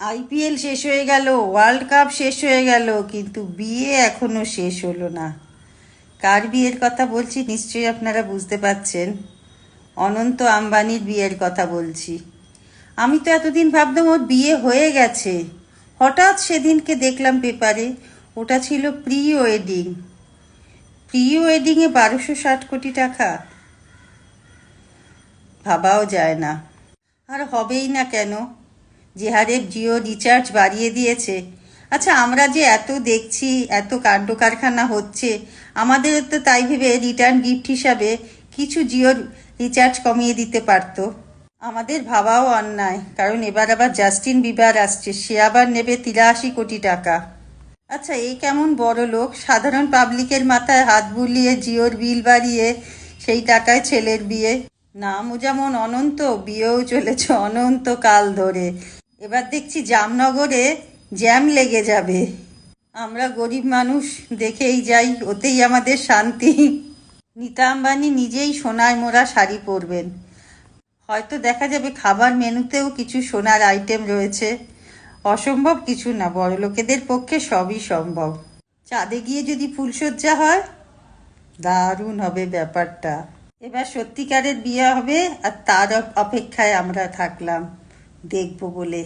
IPL শেষ হয়ে গেল, ওয়ার্ল্ড কাপ শেষ হয়ে গেল, কিন্তু বিয়ে এখনও শেষ হলো না। কার বিয়ের কথা বলছি নিশ্চয়ই আপনারা বুঝতে পারছেন। অনন্ত আম্বানির বিয়ের কথা বলছি। আমি তো এতদিন ভাবতাম ওর বিয়ে হয়ে গেছে। হঠাৎ সেদিনকে দেখলাম পেপারে, ওটা ছিল প্রি ওয়েডিং প্রি ওয়েডিংয়ে বারোশো ষাট কোটি টাকা? ভাবাও যায় না। আর হবেই না কেন? যে হারে জিও রিচার্জ বাড়িয়ে দিয়েছে। আচ্ছা আমরা যে এত দেখছি, এত কাণ্ড কারখানা হচ্ছে, আমাদের তো তাই ভেবে রিটার্ন গিফট হিসাবে কিছু জিওর রিচার্জ কমিয়ে দিতে পারতো। আমাদের ভাবাও অন্যায়, কারণ এবার আবার জাস্টিন বিবার আসছে, সে আবার নেবে তিরাশি কোটি টাকা। আচ্ছা এই কেমন বড় লোক? সাধারণ পাবলিকের মাথায় হাত বুলিয়ে জিওর বিল বাড়িয়ে সেই টাকায় ছেলের বিয়ে? নামও যেমন অনন্ত, বিয়েও চলেছে অনন্ত কাল ধরে। এবার দেখছি জামনগরে জ্যাম লেগে যাবে। আমরা গরিব মানুষ, দেখেই যাই, ওতেই আমাদের শান্তি। নিতা আম্বানি নিজেই সোনায় মোড়া শাড়ি পরবেন। হয়তো দেখা যাবে খাবার মেনুতেও কিছু সোনার আইটেম রয়েছে। অসম্ভব কিছু না, বড় লোকেদের পক্ষে সবই সম্ভব। চাঁদে গিয়ে যদি ফুলসজ্জা হয়, দারুণ হবে ব্যাপারটা। এবার সত্যিকারের বিয়ে হবে আর তার অপেক্ষায় আমরা থাকলাম। দেখব বলে